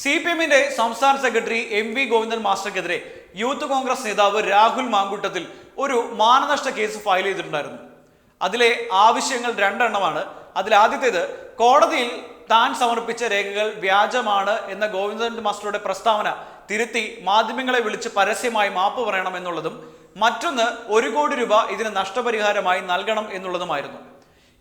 C P എമ്മിന്റെ സംസ്ഥാന secretary M V Govindan മാസ്റ്റർക്കെതിരെ യൂത്ത് കോൺഗ്രസ് നേതാവ് രാഹുൽ മാങ്കൂട്ടത്തിൽ ഒരു മാനനഷ്ട കേസ് ഫയൽ ചെയ്തിട്ടുണ്ടായിരുന്നു. അതിലെ ആവശ്യങ്ങൾ രണ്ടെണ്ണമാണ്. അതിൽ ആദ്യത്തേത് കോടതിയിൽ താൻ സമർപ്പിച്ച രേഖകൾ വ്യാജമാണ് എന്ന ഗോവിന്ദൻ മാസ്റ്ററുടെ പ്രസ്താവന തിരുത്തി മാധ്യമങ്ങളെ വിളിച്ച് പരസ്യമായി മാപ്പ് പറയണം എന്നുള്ളതും മറ്റൊന്ന് ഒരു കോടി രൂപ ഇതിന് നഷ്ടപരിഹാരമായി നൽകണം എന്നുള്ളതുമായിരുന്നു.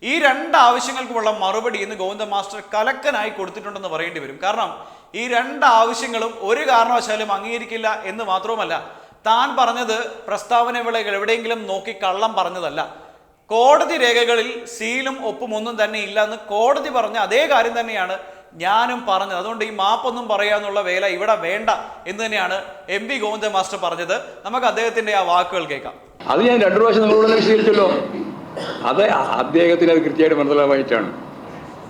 ഈ രണ്ട് ആവശ്യങ്ങൾക്കുമുള്ള മറുപടി ഇന്ന് ഗോവിന്ദ മാസ്റ്റർ കലക്കനായി കൊടുത്തിട്ടുണ്ടെന്ന് പറയേണ്ടി വരും. കാരണം ഈ രണ്ട് ആവശ്യങ്ങളും ഒരു കാരണവശാലും അംഗീകരിക്കില്ല എന്ന് മാത്രവുമല്ല താൻ പറഞ്ഞത് പ്രസ്താവന വിളകൾ എവിടെയെങ്കിലും നോക്കി കള്ളം പറഞ്ഞതല്ല. കോടതി രേഖകളിൽ സീലും ഒപ്പും ഒന്നും തന്നെ ഇല്ല എന്ന് കോടതി പറഞ്ഞ അതേ കാര്യം തന്നെയാണ് ഞാനും പറഞ്ഞത്. അതുകൊണ്ട് ഈ മാപ്പൊന്നും പറയാന്നുള്ള വേല ഇവിടെ വേണ്ട എന്ന് തന്നെയാണ് എം പി ഗോവിന്ദ മാസ്റ്റർ പറഞ്ഞത്. നമുക്ക് അദ്ദേഹത്തിന്റെ ആ വാക്കുകൾ കേൾക്കാം. അത് ഞാൻ രണ്ടു പ്രാവശ്യം നിങ്ങളോട് വിശദീകരിച്ചല്ലോ. അത് അദ്ദേഹത്തിന് അത് കൃത്യമായിട്ട് മനസ്സിലാവായിട്ടാണ്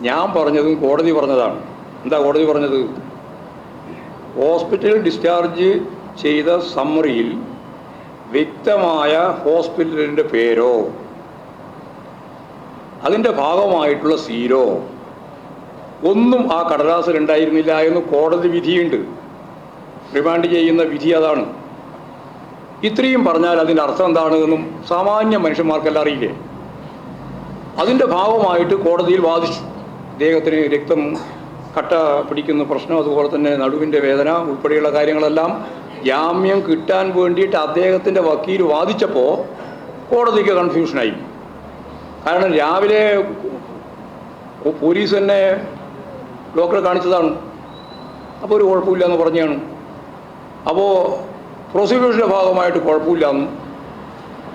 ഞാൻ പറഞ്ഞതും കോടതി പറഞ്ഞതാണ്. എന്താ കോടതി പറഞ്ഞത്? ഹോസ്പിറ്റൽ ഡിസ്ചാർജ് ചെയ്ത സമ്മറിയിൽ വ്യക്തമായ ഹോസ്പിറ്റലിന്റെ പേരോ അതിന്റെ ഭാഗമായിട്ടുള്ള സീരോ ഒന്നും ആ കടലാസിൽ ഉണ്ടായിരുന്നില്ല എന്ന് കോടതി വിധിയുണ്ട്. റിമാൻഡ് ചെയ്യുന്ന വിധി അതാണ്. ഇത്രയും പറഞ്ഞാൽ അതിന്റെ അർത്ഥം എന്താണ് എന്നും സാമാന്യ മനുഷ്യന്മാർക്കെല്ലാം അറിയില്ലേ? അതിന്റെ ഭാഗമായിട്ട് കോടതിയിൽ വാദിച്ചു അദ്ദേഹത്തിന് രക്തം കട്ട പിടിക്കുന്ന പ്രശ്നം അതുപോലെ തന്നെ നടുവിന്റെ വേദന ഉൾപ്പെടെയുള്ള കാര്യങ്ങളെല്ലാം ജാമ്യം കിട്ടാൻ വേണ്ടിയിട്ട് അദ്ദേഹത്തിന്റെ വക്കീൽ വാദിച്ചപ്പോൾ കോടതിക്ക് കൺഫ്യൂഷനായി കാരണം രാവിലെ പോലീസ് തന്നെ ഡോക്ടറെ കാണിച്ചതാണ്. അപ്പോൾ ഒരു കുഴപ്പമില്ല എന്ന് പറഞ്ഞാണ്. അപ്പോൾ പ്രോസിക്യൂഷന്റെ ഭാഗമായിട്ട് കുഴപ്പമില്ല എന്ന്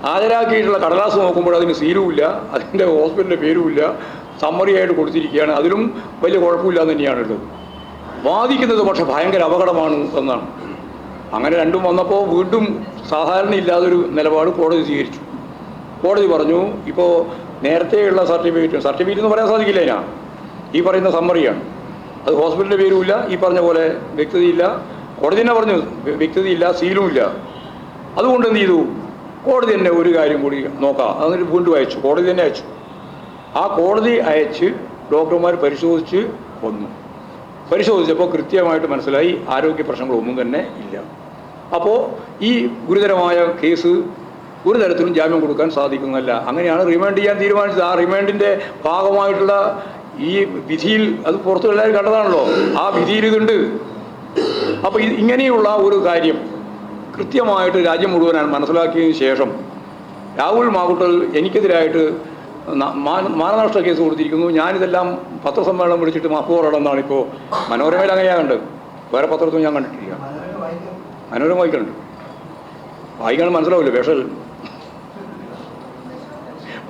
ഹാജരാക്കിയിട്ടുള്ള കടലാസ് നോക്കുമ്പോൾ അതിന് സീലുമില്ല അതിന്റെ ഹോസ്പിറ്റലിന്റെ പേരുമില്ല. സമ്മറിയായിട്ട് കൊടുത്തിരിക്കുകയാണ്. അതിലും വലിയ കുഴപ്പമില്ല എന്ന് തന്നെയാണ് ഉള്ളത് വാദിക്കുന്നത് പക്ഷെ ഭയങ്കര അപകടമാണ് എന്നാണ്. അങ്ങനെ രണ്ടും വന്നപ്പോൾ വീണ്ടും സാധാരണ ഇല്ലാതൊരു നിലപാട് കോടതി സ്വീകരിച്ചു. കോടതി പറഞ്ഞു ഇപ്പോൾ നേരത്തെയുള്ള സർട്ടിഫിക്കറ്റ് സർട്ടിഫിക്കറ്റ് എന്ന് പറയാൻ സാധിക്കില്ല അതിനാ ഈ പറയുന്ന സമ്മറിയാണ് അത് ഹോസ്പിറ്റലിന്റെ പേരുമില്ല ഈ പറഞ്ഞ പോലെ വ്യക്തതയില്ല. കോടതി തന്നെ പറഞ്ഞു വ്യ- വ്യക്തതയില്ല സീലുമില്ല. അതുകൊണ്ട് എന്ത് ചെയ്തു? കോടതി തന്നെ ഒരു കാര്യം കൂടി നോക്കാം. അതൊരു വീണ്ടും അയച്ചു കോടതി തന്നെ അയച്ചു. ആ കോടതി അയച്ച് ഡോക്ടർമാർ പരിശോധിച്ച് വന്നു പരിശോധിച്ചപ്പോൾ കൃത്യമായിട്ട് മനസ്സിലായി ആരോഗ്യ പ്രശ്നങ്ങളൊന്നും തന്നെ ഇല്ല. അപ്പോൾ ഈ ഗുരുതരമായ കേസ് ഒരു തരത്തിലും ജാമ്യം കൊടുക്കാൻ സാധിക്കുന്നതല്ല. അങ്ങനെയാണ് റിമാൻഡ് ചെയ്യാൻ തീരുമാനിച്ചത്. ആ റിമാൻഡിന്റെ ഭാഗമായിട്ടുള്ള ഈ വിധിയിൽ അത് പുറത്തു എല്ലാവരും കണ്ടതാണല്ലോ. ആ വിധിയിൽ ഇതുണ്ട്. അപ്പോൾ ഇങ്ങനെയുള്ള ഒരു കാര്യം കൃത്യമായിട്ട് രാജ്യം മുഴുവനാണ് മനസ്സിലാക്കിയതിന് ശേഷം രാഹുൽ മാകുട്ടൽ എനിക്കെതിരായിട്ട് മാനനഷ്ട കേസ് കൊടുത്തിരിക്കുന്നു. ഞാനിതെല്ലാം പത്രസമ്മേളനം വിളിച്ചിട്ട് പറയണമെന്നാണ് ഇപ്പോൾ മനോരമയിൽ അങ്ങനെയാ കണ്ടത്. വേറെ പത്രത്തിൽ ഞാൻ കണ്ടിട്ടില്ല. മനോരമ വായിക്കുന്നുണ്ട് വായിക്കാൻ മനസ്സിലാവില്ല വിഷൽ.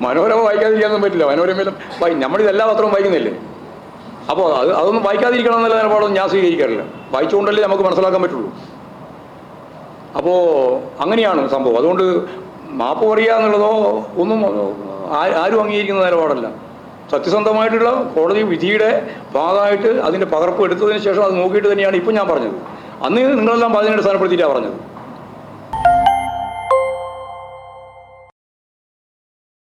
മനോരമ വായിക്കാതിരിക്കാനൊന്നും പറ്റില്ല. മനോരമയിലും വായി നമ്മളിത് എല്ലാ പത്രവും വായിക്കുന്നില്ലേ? അപ്പോൾ അത് അതൊന്നും വായിക്കാതിരിക്കണം എന്നുള്ള നിലപാടൊന്നും ഞാൻ സ്വീകരിക്കാറില്ല. വായിച്ചുകൊണ്ടല്ലേ നമുക്ക് മനസ്സിലാക്കാൻ പറ്റുള്ളൂ. അപ്പോൾ അങ്ങനെയാണ് സംഭവം. അതുകൊണ്ട് മാപ്പ് പറയുക എന്നുള്ളതോ ഒന്നും ആരും അംഗീകരിക്കുന്ന നിലപാടല്ല. സത്യസന്ധമായിട്ടുള്ള കോടതി വിധിയുടെ ഭാഗമായിട്ട് അതിന്റെ പകർപ്പ് എടുത്തതിന് ശേഷം അത് നോക്കിയിട്ട് തന്നെയാണ് ഇപ്പം ഞാൻ പറഞ്ഞത്. അന്ന് നിങ്ങളെല്ലാം അതിനെ അടിസ്ഥാനപ്പെടുത്തിയിട്ടാണ് പറഞ്ഞത്.